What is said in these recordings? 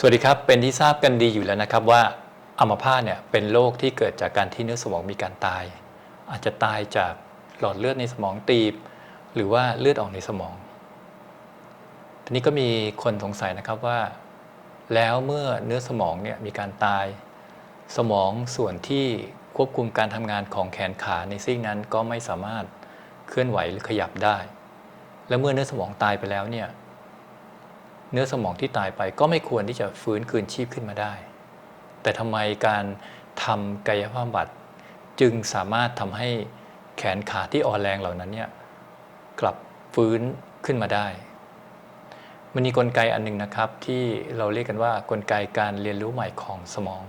สวัสดีครับ เป็นที่ทราบกันดีอยู่แล้วนะครับว่าอัมพาตเนี่ยเป็นโรคที่เกิดจากการที่เนื้อสมองมีการตาย อาจจะตายจากหลอดเลือดในสมองตีบ หรือว่าเลือดออกในสมอง ทีนี้ก็มีคนสงสัยนะครับว่า แล้วเมื่อเนื้อสมองเนี่ยมีการตาย สมองส่วนที่ควบคุมการทำงานของแขนขาในซีกนั้นก็ไม่สามารถเคลื่อนไหวหรือขยับได้ และเมื่อเนื้อสมองตายไปแล้วเนี่ย เนื้อสมองที่ตายไปก็ไม่ควรที่จะฟื้นคืนชีพขึ้นมาได้ แต่ทำไมการทำกายภาพบำบัดจึงสามารถทำให้แขนขาที่อ่อนแรงเหล่านั้นเนี่ยกลับฟื้นขึ้นมาได้ มันมีกลไกอันหนึงนะครับที่เราเรียกกันว่ากลไกการเรียนรู้ใหม่ของสมอง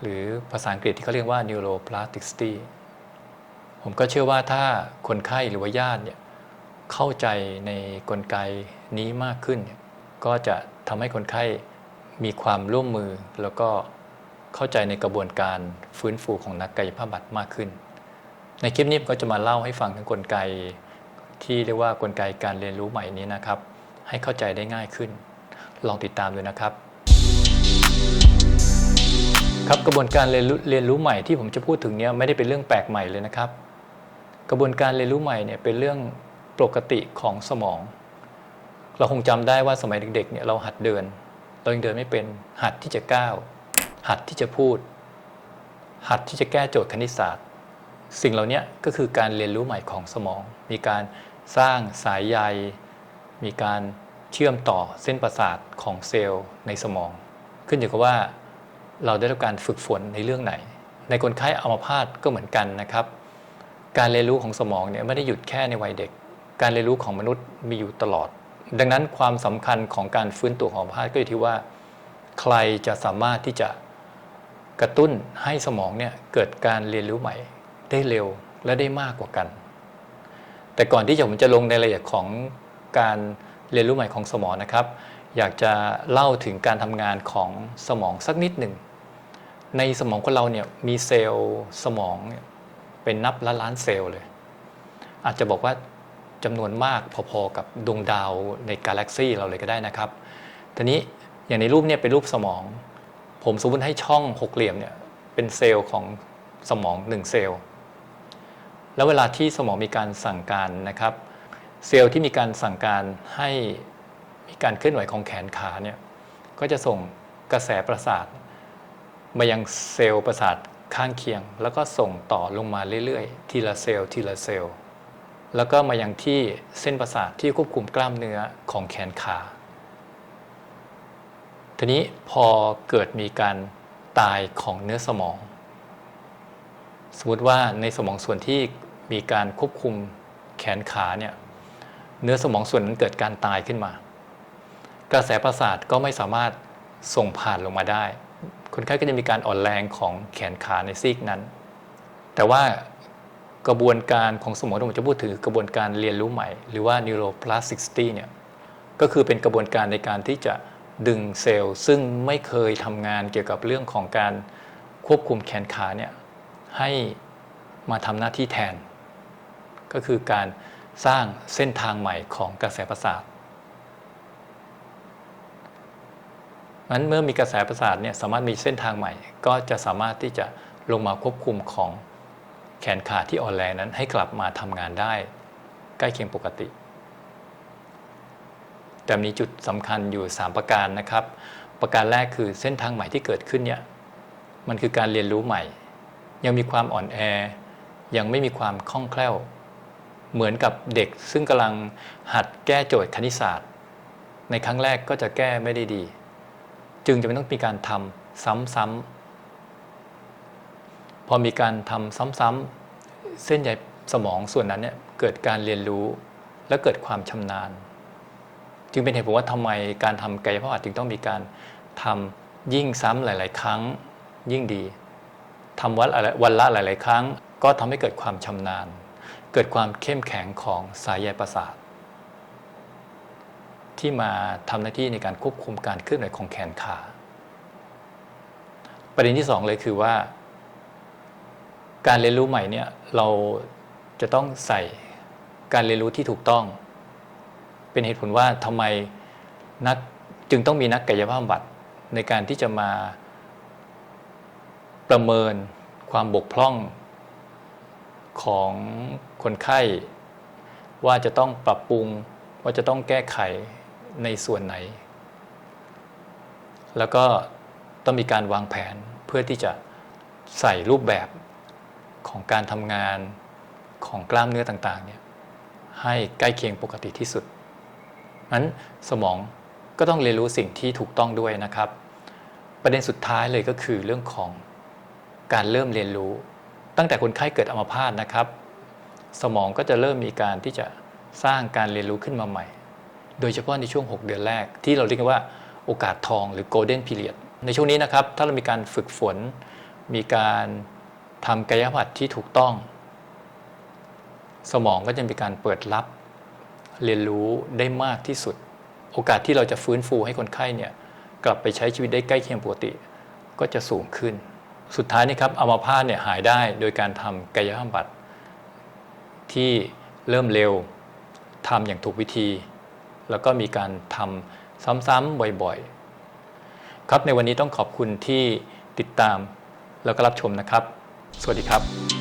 หรือภาษาอังกฤษที่เขาเรียกว่า neuroplasticity ผมก็เชื่อว่าถ้าคนไข้หรือว่าญาติเนี่ย เข้าใจในกลไกนี้มากขึ้น ก็จะทำให้คนไข้มีความร่วมมือแล้วก็เข้าใจในกระบวนการฟื้นฟูของนักกายภาพบำบัดมากขึ้น ในคลิปนี้ก็จะมาเล่าให้ฟังถึงกลไก ที่เรียกว่ากลไกการเรียนรู้ใหม่นี้นะครับ ให้เข้าใจได้ง่ายขึ้น ลองติดตามดูนะครับ ครับกระบวนการเรียนรู้เรียนรู้ใหม่ที่ผมจะพูดถึงเนี้ยไม่ได้เป็นเรื่องแปลกใหม่เลยนะครับ กระบวนการเรียนรู้ใหม่เนี่ยเป็นเรื่อง ปกติของสมอง เราคงจำได้ว่าสมัยเด็กๆเนี่ยเราหัดเดินเรายังเดินไม่เป็นหัดที่จะก้าว หัดที่จะพูด หัดที่จะแก้โจทย์คณิตศาสตร์ สิ่งเหล่านี้ก็คือการเรียนรู้ใหม่ของสมอง มีการสร้างสายใย มีการเชื่อมต่อเส้นประสาทของเซลล์ในสมอง ขึ้นอยู่กับว่าเราได้รับการฝึกฝนในเรื่องไหน ในคนไข้อัมพาตก็เหมือนกันนะครับ การเรียนรู้ของสมองเนี่ยไม่ได้หยุดแค่ในวัยเด็ก การเรียนรู้ของมนุษย์มีอยู่ตลอด ดังนั้นความสำคัญของการฟื้นตัวของพาตก็อยู่ที่ว่า ใครจะสามารถที่จะกระตุ้นให้สมองเนี่ยเกิดการเรียนรู้ใหม่ได้เร็วและได้มากกว่ากัน แต่ก่อนที่ผมจะลงในรายละเอียดของการเรียนรู้ใหม่ของสมองนะครับ อยากจะเล่าถึงการทำงานของสมองสักนิดหนึ่ง ในสมองคนเราเนี่ยมีเซลล์สมองเนี่ยเป็นนับล้านล้านเซลล์เลย อาจจะบอกว่า จำนวนมากพอๆกับดวงดาวในกาแล็กซีเราเลยก็ได้นะครับทีนี้อย่างในรูปเนี่ยเป็นรูปสมอง ผมสมมติให้ช่องหกเหลี่ยมเนี่ยเป็นเซลล์ของสมองหนึ่งเซลล์ แล้วเวลาที่สมองมีการสั่งการนะครับ เซลล์ที่มีการสั่งการให้มีการเคลื่อนไหวของแขนขาเนี่ยก็จะส่งกระแสประสาท มายังเซลล์ประสาทข้างเคียง แล้วก็ส่งต่อลงมาเรื่อยๆ ทีละเซลล์ทีละเซลล์ แล้วก็มายังที่เส้นประสาทที่ควบคุมกล้ามเนื้อของแขนขา ทีนี้พอเกิดมีการตายของเนื้อสมอง สมมติว่าในสมองส่วนที่มีการควบคุมแขนขาเนี่ยเนื้อสมองส่วนนั้นเกิดการตายขึ้นมา กระแสประสาทก็ไม่สามารถส่งผ่านลงมาได้ คนไข้ก็จะมีการอ่อนแรงของแขนขาในซีกนั้น แต่ว่า กระบวนการของสมองที่ผมจะพูดถึงกระบวนการเรียนรู้ใหม่ หรือว่า neuroplasticity เนี่ยก็คือเป็นกระบวนการในการที่จะดึงเซลล์ซึ่งไม่เคยทำงานเกี่ยวกับเรื่องของการควบคุมแขนขาเนี่ยให้มาทำหน้าที่แทน ก็คือการสร้างเส้นทางใหม่ของกระแสประสาทนั้นเมื่อมีกระแสประสาทเนี่ยสามารถมีเส้นทางใหม่ ก็จะสามารถที่จะลงมาควบคุมของ แขนขาที่อ่อนแรงนั้นให้กลับมาทำงานได้ ใกล้เคียงปกติแต่มีจุดสำคัญอยู่ 3 ประการนะครับ ประการแรกคือเส้นทางใหม่ที่เกิดขึ้นเนี่ยมันคือการเรียนรู้ใหม่ ยังมีความอ่อนแอ ยังไม่มีความคล่องแคล่ว เหมือนกับเด็กซึ่งกำลังหัดแก้โจทย์คณิตศาสตร์ ในครั้งแรกก็จะแก้ไม่ได้ดี จึงจะไม่ต้องมีการทำซ้ำๆพอมีการทำซ้ำๆ เส้นใยสมองส่วนนั้นเนี่ยเกิดการเรียนรู้และเกิดความชำนาญ จึงเป็นเหตุผลว่าทำไมการทำกายภาพบำบัดจึงต้องมีการทำยิ่งซ้ำหลาย ๆ ครั้งยิ่งดีทำวันละวันละหลาย ๆ ครั้ง ก็ทำให้เกิดความชำนาญ เกิดความเข้มแข็งของสายใยประสาทที่มาทำหน้าที่ในการควบคุมการเคลื่อนไหวของแขนขา ประเด็นที่สองเลยคือว่า การเรียนรู้ใหม่เนี่ยเราจะต้องใส่การเรียนรู้ที่ถูกต้อง เป็นเหตุผลว่าทำไมนักจึงต้องมีนักกายภาพบำบัดในการที่จะมาประเมินความบกพร่องของคนไข้ ว่าจะต้องปรับปรุง ว่าจะต้องแก้ไขในส่วนไหน แล้วก็ต้องมีการวางแผนเพื่อที่จะใส่รูปแบบ ของการทำงานของกล้ามเนื้อต่างๆเนี่ยให้ใกล้เคียงปกติที่สุดนั้นสมองก็ต้องเรียนรู้สิ่งที่ถูกต้องด้วยนะครับ ประเด็นสุดท้ายเลยก็คือเรื่องของการเริ่มเรียนรู้ ตั้งแต่คนไข้เกิดอัมพาตนะครับ สมองก็จะเริ่มมีการที่จะสร้างการเรียนรู้ขึ้นมาใหม่ โดยเฉพาะในช่วง 6 เดือนแรก ที่เราเรียกว่าโอกาสทองหรือ golden period ในช่วงนี้นะครับ ถ้าเรามีการฝึกฝน มีการ ทำกายภาพที่ถูกต้อง สมองก็จะมีการเปิดรับ เรียนรู้ได้มากที่สุด โอกาสที่เราจะฟื้นฟูให้คนไข้เนี่ยกลับไปใช้ชีวิตได้ใกล้เคียงปกติ ก็จะสูงขึ้น สุดท้ายนี่ครับอัมพาตเนี่ยหายได้โดยการทำกายภาพบำบัดที่เริ่มเร็วทำอย่างถูกวิธี แล้วก็มีการทำซ้ำๆบ่อยๆ ครับในวันนี้ต้องขอบคุณที่ติดตามแล้วก็รับชมนะครับ สวัสดีครับ